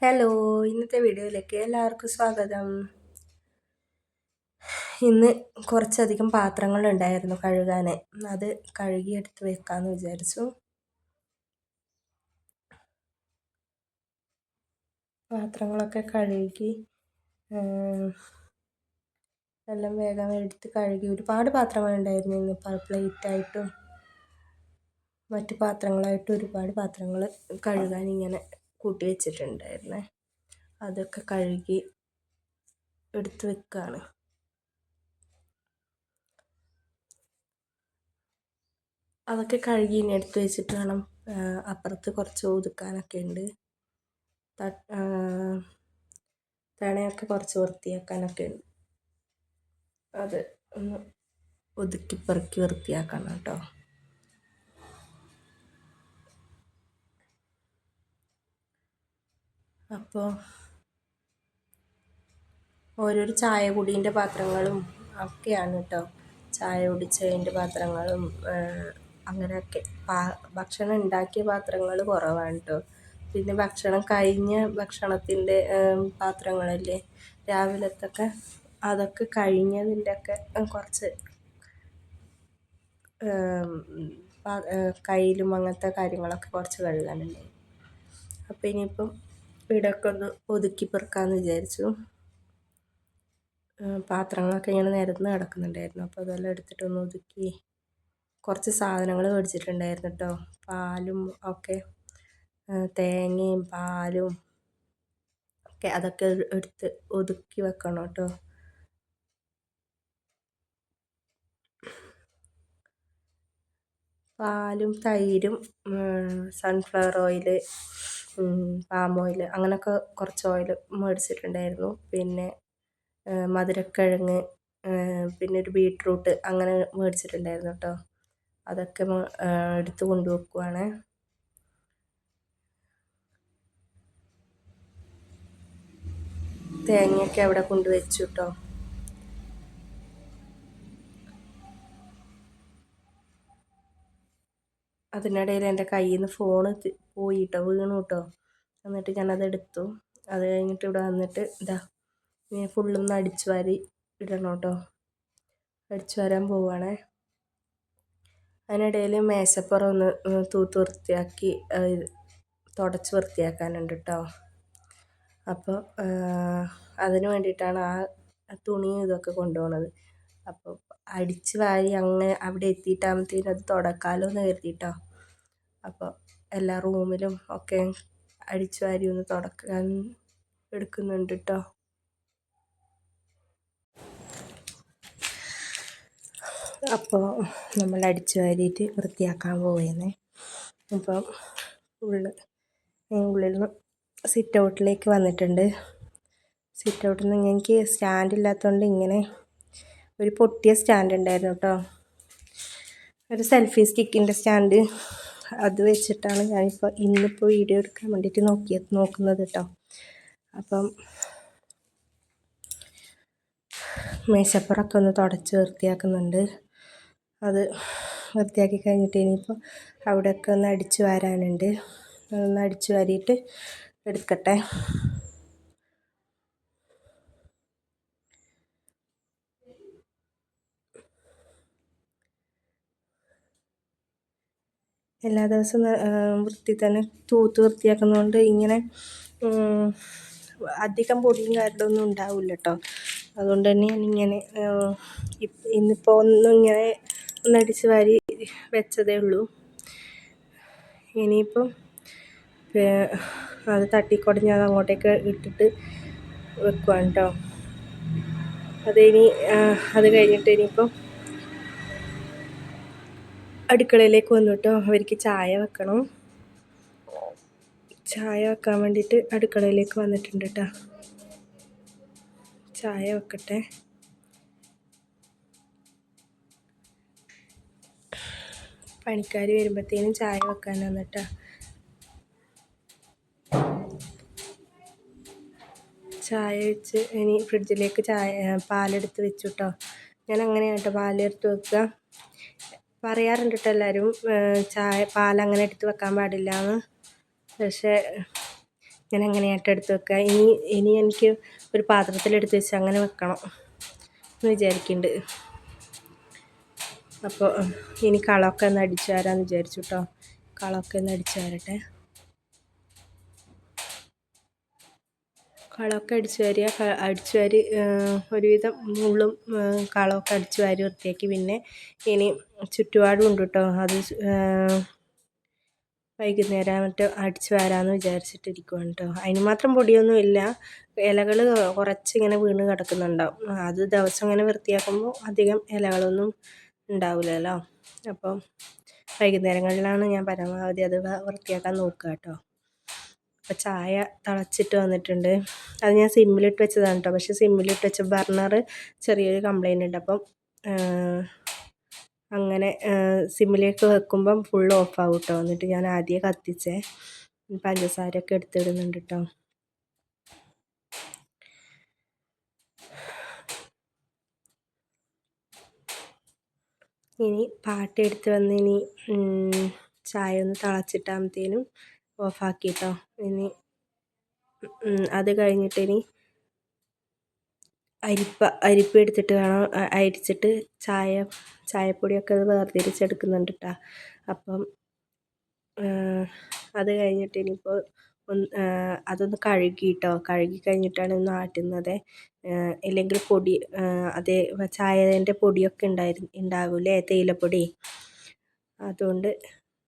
Hello ഇന്നത്തെ വീഡിയോയിലേക്ക് എല്ലാവർക്കും സ്വാഗതം. ഇന്ന് കുറച്ചധികം പാത്രങ്ങളുണ്ടായിരുന്നു കഴുകാൻ. അത് കഴുകി എടുത്ത് വെക്കാമെന്ന് വിചാരിച്ചു. പാത്രങ്ങളൊക്കെ കഴുകി എല്ലാം വേഗം എടുത്ത് കഴുകി. ഒരുപാട് പാത്രങ്ങളുണ്ടായിരുന്നു ഇന്ന്. പ്ലേറ്റായിട്ടും മറ്റു പാത്രങ്ങളായിട്ടും ഒരുപാട് പാത്രങ്ങൾ കഴുകാൻ ഇങ്ങനെ കൂട്ടി വെച്ചിട്ടുണ്ടായിരുന്നേ. അതൊക്കെ കഴുകി എടുത്ത് വെക്കുകയാണ് അതൊക്കെ കഴുകി ഇനി എടുത്ത് വെച്ചിട്ട് വേണം അപ്പുറത്ത് കുറച്ച് ഒതുക്കാനൊക്കെ ഉണ്ട്. തണയൊക്കെ കുറച്ച് വൃത്തിയാക്കാനൊക്കെ ഉണ്ട്. അത് ഒന്ന് ഒതുക്കി പെറുക്കി വൃത്തിയാക്കണം കേട്ടോ. അപ്പോൾ ഓരോരോ ചായ കുടീന്റെ പാത്രങ്ങളും ഒക്കെയാണ് കേട്ടോ ചായ കുടിച്ചതിന്റെ പാത്രങ്ങളും അങ്ങനെയൊക്കെ. ഭക്ഷണം ഉണ്ടാക്കിയ പാത്രങ്ങൾ കുറവാണ് കേട്ടോ പിന്നെ ഭക്ഷണം കഴിഞ്ഞ ഭക്ഷണത്തിന്റെ പാത്രങ്ങളല്ലേ? രാവിലത്തൊക്കെ അതൊക്കെ കഴിഞ്ഞതിന്റെയൊക്കെ കുറച്ച് കയ്യിലും അങ്ങനത്തെ കാര്യങ്ങളൊക്കെ കുറച്ച് കഴുകാനുണ്ട് അപ്പോൾ ഇനിയിപ്പം വീടൊക്കെ ഒന്ന് ഒതുക്കി പെറുക്കാമെന്ന് വിചാരിച്ചു. പാത്രങ്ങളൊക്കെ ഇങ്ങനെ നിരന്ന് കിടക്കുന്നുണ്ടായിരുന്നു. അപ്പോൾ അതെല്ലാം എടുത്തിട്ടൊന്ന് ഒതുക്കി കുറച്ച് സാധനങ്ങൾ മേടിച്ചിട്ടുണ്ടായിരുന്നു കേട്ടോ പാലും ഒക്കെ തേങ്ങയും പാലും ഒക്കെ അതൊക്കെ എടുത്ത് ഒതുക്കി വെക്കണം കേട്ടോ പാലും തൈരും സൺഫ്ലവർ ഓയിൽ പാം ഓയിൽ അങ്ങനെയൊക്കെ കുറച്ച് ഓയിൽ മേടിച്ചിട്ടുണ്ടായിരുന്നു. പിന്നെ മധുരക്കിഴങ്ങ് പിന്നെ ഒരു ബീട്രൂട്ട് അങ്ങനെ മേടിച്ചിട്ടുണ്ടായിരുന്നു കേട്ടോ അതൊക്കെ എടുത്ത് കൊണ്ടുവെക്കുവാണ്. തേങ്ങയൊക്കെ അവിടെ കൊണ്ടുവച്ചു കേട്ടോ അതിനിടയിൽ എന്റെ കയ്യിൽ നിന്ന് ഫോണ് പോയി കേട്ടോ വീണു കേട്ടോ എന്നിട്ട് ഞാനത് എടുത്തു അത് കഴിഞ്ഞിട്ട് ഇവിടെ വന്നിട്ട് ഇതാ ഇനി ഫുള്ളൊന്ന് അടിച്ചു വാരി ഇടണം കേട്ടോ അടിച്ചു വരാൻ പോവുകയാണേ അതിനിടയിൽ മേശപ്പുറം ഒന്ന് തൂത്ത് വൃത്തിയാക്കി തുടച്ച് വൃത്തിയാക്കാനുണ്ട് കേട്ടോ അപ്പോൾ അതിന് വേണ്ടിയിട്ടാണ് ആ തുണിയും ഇതൊക്കെ കൊണ്ടുപോകുന്നത് അപ്പോൾ അടിച്ച് വാരി അങ്ങനെ അവിടെ എത്തിയിട്ടാകുമ്പോഴത്തേനും അത് തുടക്കാമല്ലോ എന്ന് കരുതിയിട്ടോ അപ്പോൾ എല്ലാ റൂമിലും ഒക്കെ അടിച്ച് വാരി ഒന്ന് തുടക്കാൻ എടുക്കുന്നുണ്ട് കേട്ടോ അപ്പോൾ നമ്മൾ അടിച്ചു വാരിയിട്ട് വൃത്തിയാക്കാൻ പോവുകയാണ് അപ്പം ഉള്ളിൽ ഉള്ളിൽ നിന്ന് സിറ്റ് ഔട്ടിലേക്ക് വന്നിട്ടുണ്ട്. സിറ്റ് ഔട്ടിൽ നിന്ന് എനിക്ക് സ്റ്റാൻഡ് ഇല്ലാത്തതുകൊണ്ട് ഇങ്ങനെ ഒരു പൊട്ടിയ സ്റ്റാൻഡ് ഉണ്ടായിരുന്നു കേട്ടോ. ഒരു സെൽഫി സ്റ്റിക്കിന്റെ സ്റ്റാൻഡ്. അത് വെച്ചിട്ടാണ് ഞാനിപ്പോൾ ഇന്നിപ്പോൾ വീഡിയോ എടുക്കാൻ വേണ്ടിയിട്ട് നോക്കിയ നോക്കുന്നത് കേട്ടോ. അപ്പം മേശപ്പുറമൊക്കെ ഒന്ന് തുടച്ച് വൃത്തിയാക്കുന്നുണ്ട്. അത് വൃത്തിയാക്കി കഴിഞ്ഞിട്ട് ഇനിയിപ്പോൾ അവിടെയൊക്കെ ഒന്ന് അടിച്ചു വാരാനുണ്ട്. ഒന്ന് അടിച്ചു വാരിയിട്ട് എടുക്കട്ടെ. എല്ലാ ദിവസവും വൃത്തി തന്നെ തൂത്ത് വൃത്തിയാക്കുന്നതുകൊണ്ട് ഇങ്ങനെ അധികം പൊടിയും കാര്യമൊന്നും ഉണ്ടാവില്ല കേട്ടോ അതുകൊണ്ട് തന്നെ ഞാനിങ്ങനെ ഇന്നിപ്പോൾ ഒന്നും ഇങ്ങനെ ഒന്നടിച്ച് വാരി വെച്ചതേ ഉള്ളൂ. ഇനിയിപ്പം അത് തട്ടിക്കൊടഞ്ഞ് അത് അങ്ങോട്ടേക്ക് ഇട്ടിട്ട് വെക്കുവാണ് കേട്ടോ ഇനി അത് കഴിഞ്ഞിട്ട് ഇനിയിപ്പം അടുക്കളയിലേക്ക് വന്നിട്ടോ അവർക്ക് ചായ വെക്കണം. ചായ വെക്കാൻ വേണ്ടിയിട്ട് അടുക്കളയിലേക്ക് വന്നിട്ടുണ്ട് കേട്ടോ. ചായ വെക്കട്ടെ. പണിക്കാർ വരുമ്പോഴത്തേനും ചായ വെക്കാനാണ് കേട്ടോ. ചായ വെച്ച് ഇനി ഫ്രിഡ്ജിലേക്ക് ചായ പാലെടുത്ത് വെച്ചു കേട്ടോ. ഞാൻ അങ്ങനെയാണ് പാലെടുത്ത് വെക്കുക. പറയാറുണ്ട് കേട്ടോ എല്ലാവരും ചായ പാലങ്ങനെ എടുത്ത് വെക്കാൻ പാടില്ല എന്ന് പക്ഷേ ഞാൻ അങ്ങനെയായിട്ട് എടുത്ത് വെക്കുക ഇനി ഇനി എനിക്ക് ഒരു പാത്രത്തിലെടുത്ത് വെച്ച് അങ്ങനെ വെക്കണം എന്ന് വിചാരിക്കുന്നുണ്ട് അപ്പോൾ ഇനി കളമൊക്കെ ഒന്ന് അടിച്ചു വരാമെന്ന് വിചാരിച്ചു കേട്ടോ കളമൊക്കെ ഒന്ന് അടിച്ചു വരട്ടെ. കളമൊക്കെ അടിച്ചു വാരിയ അടിച്ചു വാരി ഒരുവിധം മുള്ളും കളമൊക്കെ അടിച്ചു വാരി വൃത്തിയാക്കി. പിന്നെ ഇനി ചുറ്റുപാടും ഉണ്ട് കേട്ടോ അത് വൈകുന്നേരം മറ്റോ അടിച്ചു വാരാമെന്ന് വിചാരിച്ചിട്ടിരിക്കുവാണ് കേട്ടോ അതിന് മാത്രം പൊടിയൊന്നും ഇല്ല ഇലകൾ കുറച്ച് ഇങ്ങനെ വീണ് കിടക്കുന്നുണ്ടാവും. അത് ദിവസം ഇങ്ങനെ വൃത്തിയാക്കുമ്പോൾ അധികം ഇലകളൊന്നും ഉണ്ടാവില്ലല്ലോ. അപ്പം വൈകുന്നേരങ്ങളിലാണ് ഞാൻ പരമാവധി അത് വൃത്തിയാക്കാൻ നോക്കുക കേട്ടോ അപ്പോൾ ചായ തിളച്ചിട്ട് വന്നിട്ടുണ്ട്. അത് ഞാൻ സിമ്മിലിട്ട് വെച്ചതാണ് കേട്ടോ പക്ഷേ സിമ്മിലിട്ട് വെച്ച ബർണർ ചെറിയൊരു കംപ്ലൈന്റ് ഉണ്ട്. അപ്പം അങ്ങനെ സിമ്മിലേക്ക് വെക്കുമ്പം ഫുൾ ഓഫ് ആകും കേട്ടോ എന്നിട്ട് ഞാൻ ആദ്യം കത്തിച്ചേ. പഞ്ചസാരയൊക്കെ എടുത്തിടുന്നുണ്ട് കേട്ടോ ഇനി പാട്ടെടുത്ത് വന്ന് ഇനി ചായ ഒന്ന് തിളച്ചിട്ടാകുമ്പത്തേനും ഓഫാക്കി കേട്ടോ ഇനി അത് കഴിഞ്ഞിട്ട് ഇനി അരിപ്പ അരിപ്പ എടുത്തിട്ട് വേണം അരിച്ചിട്ട് ചായ ചായപ്പൊടിയൊക്കെ അത് വേർതിരിച്ചെടുക്കുന്നുണ്ട് കേട്ടോ അപ്പം അത് കഴിഞ്ഞിട്ട് ഇനിയിപ്പോൾ ഒന്ന് അതൊന്ന് കഴുകി കിട്ടോ കഴുകി കഴിഞ്ഞിട്ടാണ് ഒന്ന് ആട്ടുന്നത് ഇല്ലെങ്കിൽ പൊടി അതേ ചായേന്റെ പൊടിയൊക്കെ ഉണ്ടായിരുന്നു ഉണ്ടാവില്ലേ തേയിലപ്പൊടി. അതുകൊണ്ട്